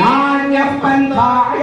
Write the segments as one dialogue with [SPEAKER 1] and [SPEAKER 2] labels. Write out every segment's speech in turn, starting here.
[SPEAKER 1] నాణ్య పంథాయ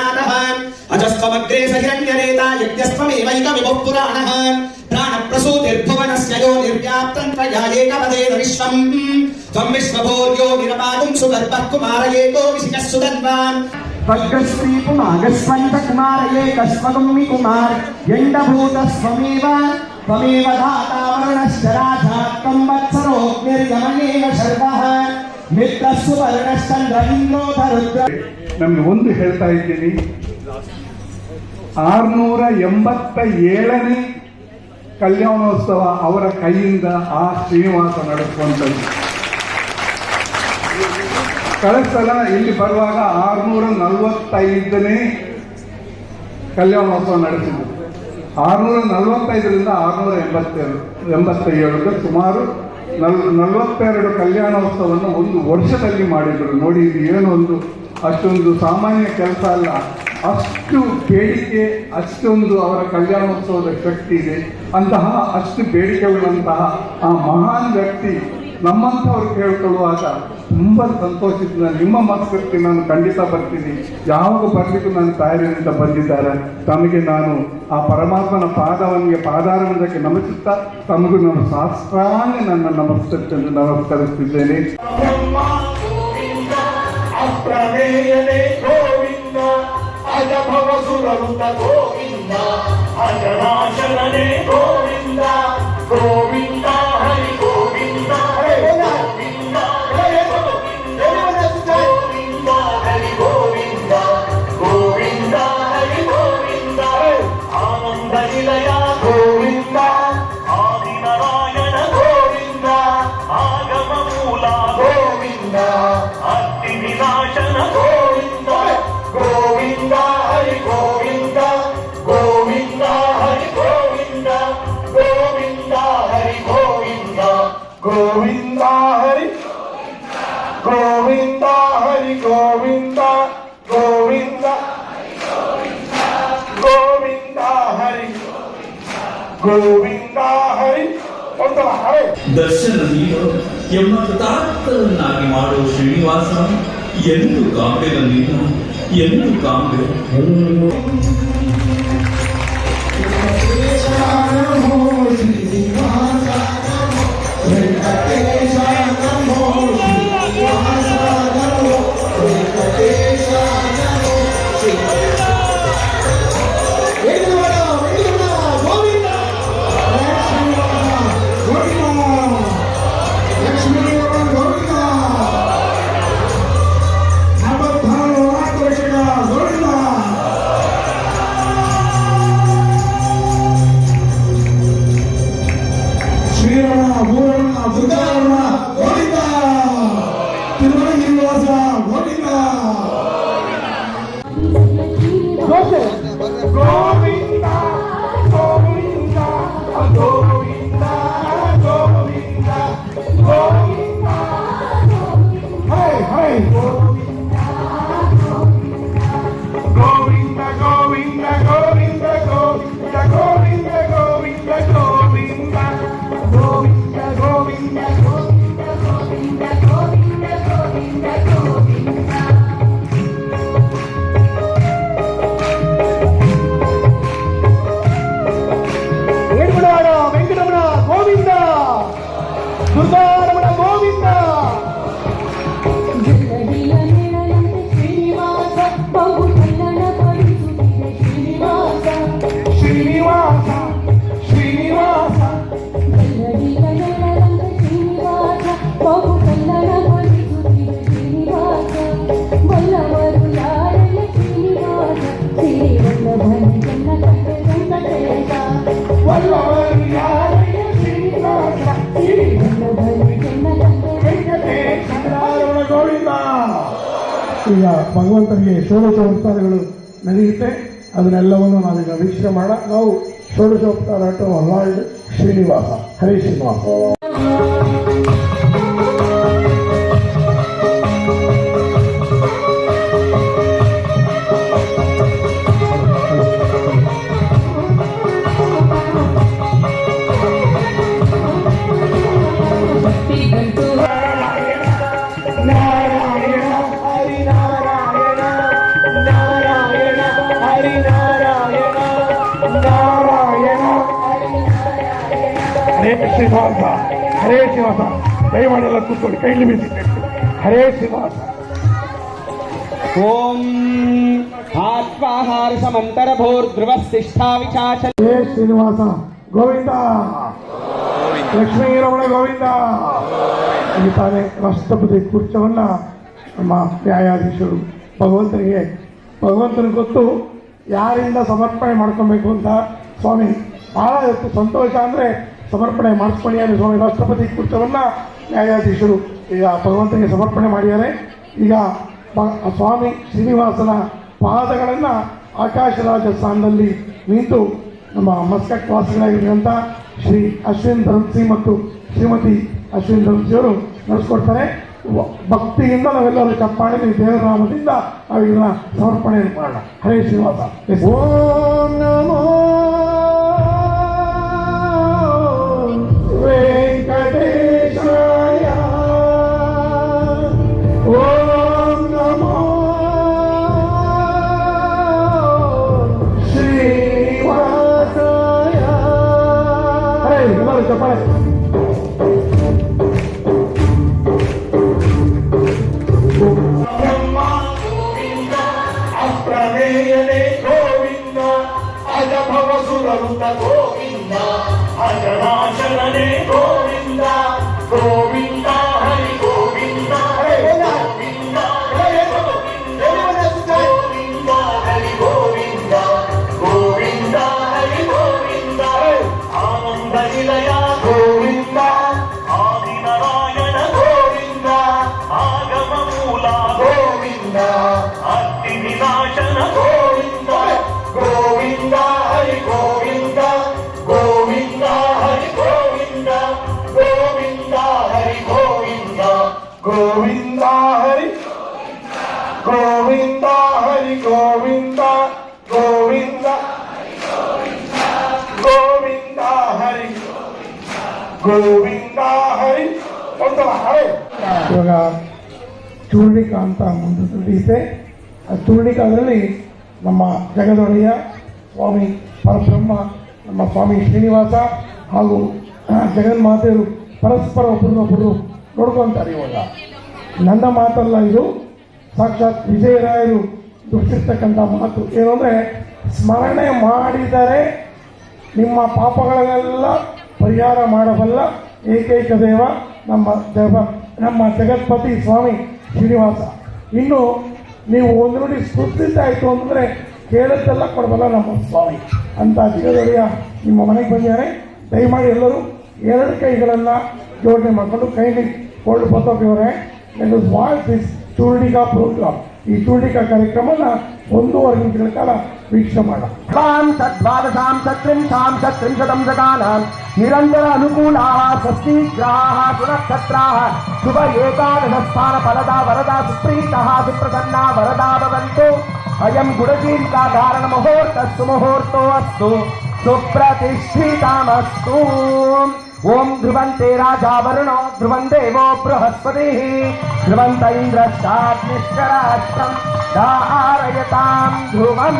[SPEAKER 1] ज्ञानः अजस्त्वमग्रे स हिरण्यरेता यज्ञस्त्वमेवैकमिवः पुराणः प्राणप्रसूतिर्भुवनस्य यो निर्व्याप्तम् त्वया एकपदेन विश्वम् त्वम् विश्वभोर्यो निरपातुम् सुगर्भः कुमार एको विशिजः सुगन्वान्
[SPEAKER 2] भगश्री कुमारस्वन्त कुमार एकस्वगम्मि कुमार यण्डभूत स्वमेव त्वमेव धाता वर्णश्च राधा त्वम् वत्सरोऽग्निर्यमनेव सर्वः
[SPEAKER 3] ನಮ್ಗೆ ಒಂದು ಹೇಳ್ತಾ ಇದ್ದೀನಿ. ಆರ್ನೂರ ಎಂಬತ್ತ ಏಳನೇ ಕಲ್ಯಾಣೋತ್ಸವ ಅವರ ಕೈಯಿಂದ ಆ ಶ್ರೀನಿವಾಸ ನಡೆಸುವಂಥದ್ದು. ಕಳೆದ ಇಲ್ಲಿ ಬರುವಾಗ ಆರ್ನೂರ ನಲವತ್ತೈದನೇ ಕಲ್ಯಾಣೋತ್ಸವ ನಡೆಸಿದ್ರು. ಆರ್ನೂರ ನಲವತ್ತೈದರಿಂದ ಆರ್ನೂರ ಎಂಬತ್ತೇಳು ಸುಮಾರು ನಲ್, ನಲವತ್ತೆರಡು ಕಲ್ಯಾಣೋತ್ಸವವನ್ನು ಒಂದು ವರ್ಷದಲ್ಲಿ ಮಾಡಿದರು. ನೋಡಿ, ಇದು ಏನು ಒಂದು ಅಷ್ಟೊಂದು ಸಾಮಾನ್ಯ ಕೆಲಸ ಅಲ್ಲ. ಅಷ್ಟು ಬೇಡಿಕೆ, ಅಷ್ಟೊಂದು ಅವರ ಕಲ್ಯಾಣೋತ್ಸವದ ಶಕ್ತಿ ಇದೆ. ಅಂತಹ ಅಷ್ಟು ಬೇಡಿಕೆ ಉಳ್ಳಂತಹ ಆ ಮಹಾನ್ ವ್ಯಕ್ತಿ ನಮ್ಮಂಥವ್ರು ಕೇಳ್ಕೊಳ್ಳುವಾಗ ತುಂಬ ನಾನು ನಿಮ್ಮ ಮನಸ್ಸಕ್ಕೆ ನಾನು ಖಂಡಿತ ಬರ್ತೀನಿ ಯಾವಾಗ ಬರ್ಲಿಕ್ಕೂ ನಾನು ತಯಾರಿನಿಂದ ಬಂದಿದ್ದಾರೆ ತಮಗೆ ನಾನು ಆ ಪರಮಾತ್ಮನ ಪಾದವನಿಗೆ ಪಾದಾರವನಕ್ಕೆ ನಮಿಸುತ್ತಾ ತಮಗೂ ನಾನು ಶಾಸ್ತ್ರಾಂಗ ನನ್ನ ನಮಸ್ಕರಿಸಿ ನಮಸ್ಕರಿಸುತ್ತಿದ್ದೇನೆ
[SPEAKER 2] ಗೋವಿಂದ ಗೋವಿಂದ ಗೋವಿಂದ ಹರಿ ಒಂಥರ ಹರೇ
[SPEAKER 1] ದರ್ಶನ ನೀಡು ಎಮ್ಮ ಕೃತಾರ್ಥರನ್ನಾಗಿ ಮಾಡುವ ಶ್ರೀನಿವಾಸ ಎಂದು ಕಾಂಬೆನ ನೀನು ಎಂದು ಕಾಂಬೆ
[SPEAKER 4] ಅದನ್ನೆಲ್ಲವನ್ನು ನಾವೀಗ ವೀಕ್ಷಣೆ ಮಾಡ. ನಾವು ಷೋಡಶೋಪಚಾರ ಟು ಲಾರ್ಡ್ ಶ್ರೀನಿವಾಸ ಹರಿ ಶ್ರೀನಿವಾಸ.
[SPEAKER 2] ಹರೇ ಶಿವ ಅಂತ ಹರೇ ಶಿವ ಅಂತ ದಯಮಾಡೆಲ್ಲ ಕೂತ್ಕೊಳ್ಳಿ ಕೈಲಿ ಬೀಸಿ ಹರೇ ಶಿವ ಅಂತ ಓಂ ಆತ್ಮಾಹಾರ ಸಮಂತರ
[SPEAKER 4] ಭೋರ್ ಧ್ರುವ ಶಿಷ್ಠಾ ವಿಚಾಚ ಹರೇ ಶ್ರೀನಿವಾಸ ಗೋವಿಂದ ಲಕ್ಷ್ಮೀ ರಮಣ ಗೋವಿಂದ ಈ ತಾನೇ ರಾಷ್ಟ್ರಪತಿ ಕುರ್ಚವನ್ನು ನಮ್ಮ ನ್ಯಾಯಾಧೀಶರು ಭಗವಂತನಿಗೆ ಭಗವಂತನಿಗೆ ಗೊತ್ತು ಯಾರಿಂದ ಸಮರ್ಪಣೆ ಮಾಡ್ಕೊಬೇಕು ಅಂತ ಸ್ವಾಮಿ ಭಾಳ ಇವತ್ತು ಸಂತೋಷ ಅಂದರೆ ಸಮರ್ಪಣೆ ಮಾಡಿಸ್ಕೊಂಡಿದ್ದಾರೆ ಸ್ವಾಮಿ ರಾಷ್ಟ್ರಪತಿ ಕುರ್ಚವನ್ನ ನ್ಯಾಯಾಧೀಶರು ಈಗ ಭಗವಂತನಿಗೆ ಸಮರ್ಪಣೆ ಮಾಡಿದ್ದಾರೆ. ಈಗ ಸ್ವಾಮಿ ಶ್ರೀನಿವಾಸನ ಪಾದಗಳನ್ನು ಆಕಾಶರಾಜ ಸ್ಥಾನದಲ್ಲಿ ನಿಂತು ನಮ್ಮ ಮಸ್ಕಟ್ ವಾಸಿಗಳಾಗಿರ್ತಕ್ಕಂಥ ಶ್ರೀ ಅಶ್ವಿನ್ ಧರ್ಮಸಿ ಮತ್ತು ಶ್ರೀಮತಿ ಅಶ್ವಿನ್ ಧರ್ಮಸಿಯವರು ನಡೆಸ್ಕೊಡ್ತಾರೆ. ಭಕ್ತಿಯಿಂದ ನಾವೆಲ್ಲರೂ ಚಪ್ಪಾಳೆ ದೇವರ ನಾಮದಿಂದ ನಾವು ಇದನ್ನ ಸಮರ್ಪಣೆಯನ್ನು ಮಾಡೋಣ. ಹರೇ ಶ್ರೀನಿವಾಸ. ಓ ನಮೋ
[SPEAKER 2] te parece?
[SPEAKER 4] ಇವಾಗ ಚೂರ್ಣಿಕ ಅಂತ ಒಂದು ದುಡಿಯುತ್ತೆ ಆ ಚೂರ್ಣಿಕ ಅದರಲ್ಲಿ ನಮ್ಮ ಜಗದೊಡೆಯ ಸ್ವಾಮಿ ಪರಬ್ರಹ್ಮ, ನಮ್ಮ ಸ್ವಾಮಿ ಶ್ರೀನಿವಾಸ ಹಾಗೂ ಜಗನ್ ಜಗನ್ಮಾತೆಯರು ಪರಸ್ಪರ ಒಬ್ಬರನ್ನೊಬ್ಬರು ನೋಡ್ಕೊತಾರೆ ಇವಾಗ. ನನ್ನ ಮಾತಲ್ಲ ಇದು. ಸಾಕ್ಷಾತ್ ವಿಜಯರಾಯರು ದುಃಖಿರ್ತಕ್ಕಂಥ ಮಾತು. ಏನು ಅಂದರೆ ಸ್ಮರಣೆ ಮಾಡಿದರೆ ನಿಮ್ಮ ಪಾಪಗಳನ್ನೆಲ್ಲ ಪರಿಹಾರ ಮಾಡಬಲ್ಲ ಏಕೈಕ ದೇವ ನಮ್ಮ ದೇವ, ನಮ್ಮ ಜಗತ್ಪತಿ ಸ್ವಾಮಿ ಶ್ರೀನಿವಾಸ. ಇನ್ನು ನೀವು ಒಂದು ನೋಡಿ ಆಯಿತು ಅಂತಂದರೆ ಕೇಳದ್ದೆಲ್ಲ ಕೊಡಬಲ್ಲ ನಮ್ಮ ಸ್ವಾಮಿ ಅಂತ ಜಿಗದೊಡೆಯ ನಿಮ್ಮ ಮನೆಗೆ ಬಂದಿದ್ದಾರೆ. ದಯಮಾಡಿ ಎಲ್ಲರೂ ಎರಡು ಕೈಗಳನ್ನು ಜೋಡಣೆ ಮಾಡಿಕೊಂಡು ಕೈಲಿ ಕೋಲ್ಡ್ ಬರ್ತಾ of is voice is program ಈ ಚೂಡಿಕಾ ಕಾರ್ಯಕ್ರಮನ ಒಂದೂವರೆ ಗಂಟೆಗಳ ಕಾಲ ವೀಕ್ಷಣೆ
[SPEAKER 2] ಮಾಡ ತ್ವಾಂ ಸದ್ವಾದ ಸಾಂ ಸತ್ರಿಂ ಸಾಂ ಸತ್ರಿಂ ಶತಂ ಜಗಾನಾಂ ನಿರಂತರ ಅನುಕೂಲಾಹ ಸ್ವಸ್ತಿಗ್ರಾಹ ಸುರಕ್ಷತ್ರಾಹ ಶುಭ ಏಕಾದಶ ಸ್ಥಾನ ಫಲದ ವರದಾ ಸುಪ್ರೀತಃ ಸುಪ್ರಸನ್ನ ವರದಾ ಭವಂತು ಅಯಂ ಗುಣಜೀವಿಕಾ
[SPEAKER 4] ಧಾರಣ ಮುಹೂರ್ತಸ್ಸು ಮುಹೂರ್ತೋ ಅಸ್ತು ಸುಪ್ರತಿಷ್ಠಿತಮಸ್ತು ఓం ధ్రువంతే రాజా వరుణో ధ్రువం దేవో బృహస్పతి. ధ్రువంత ఇంద్రశ్చాగ్నిశ్చరాష్ట్రం దారయతాం ధ్రువం.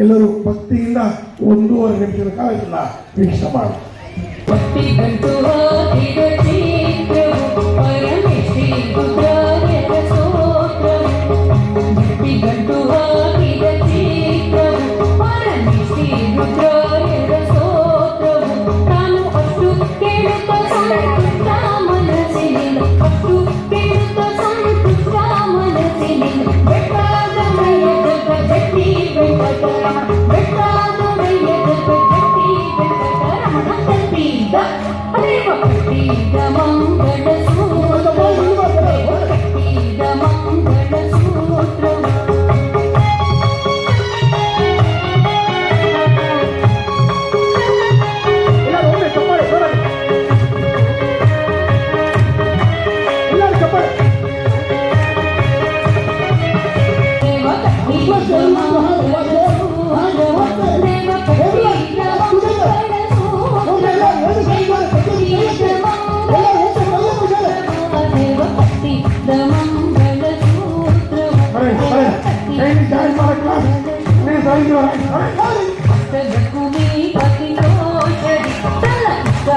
[SPEAKER 4] ಎಲ್ಲರೂ ಭಕ್ತಿಯಿಂದ ಒಂದೂವರೆ ನಿಮಿಷದ ಕಾಲ ಇದನ್ನ ವೀಕ್ಷಣೆ ಮಾಡಿ
[SPEAKER 1] ಭಕ್ತಿಗಂಟು ಹಾಕಿದ ಚಿತ್ರವು ಪರಮೇಶ್ವರಿ ರುದ್ರಾರ್ಯದ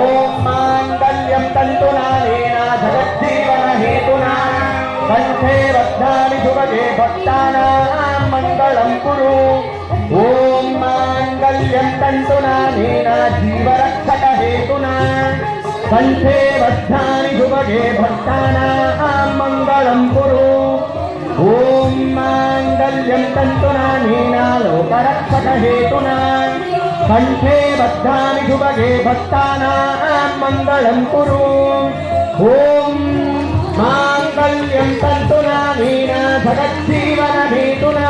[SPEAKER 2] ఓం మాంగళ్యం తంతునానేన జగజ్జీవన హేతునా? కంఠే బద్ధామి సుభగే భక్తానాం? మంగళం కురు. ఓం మాంగళ్యం తంతునానేన జీవరక్షక హేతునా? కంఠే బద్ధామి సుభగే భక్తానాం? మంగళం కురు. ఓం మాంగళ్యం తంతునానేన లోకరక్షక హేతునా? కంఠే బద్ధాని శుభగే భక్తానాం మంగళం కురు. ఓం మాంగళ్యం తంతునా మీనా జగజ్జీవన హేతునా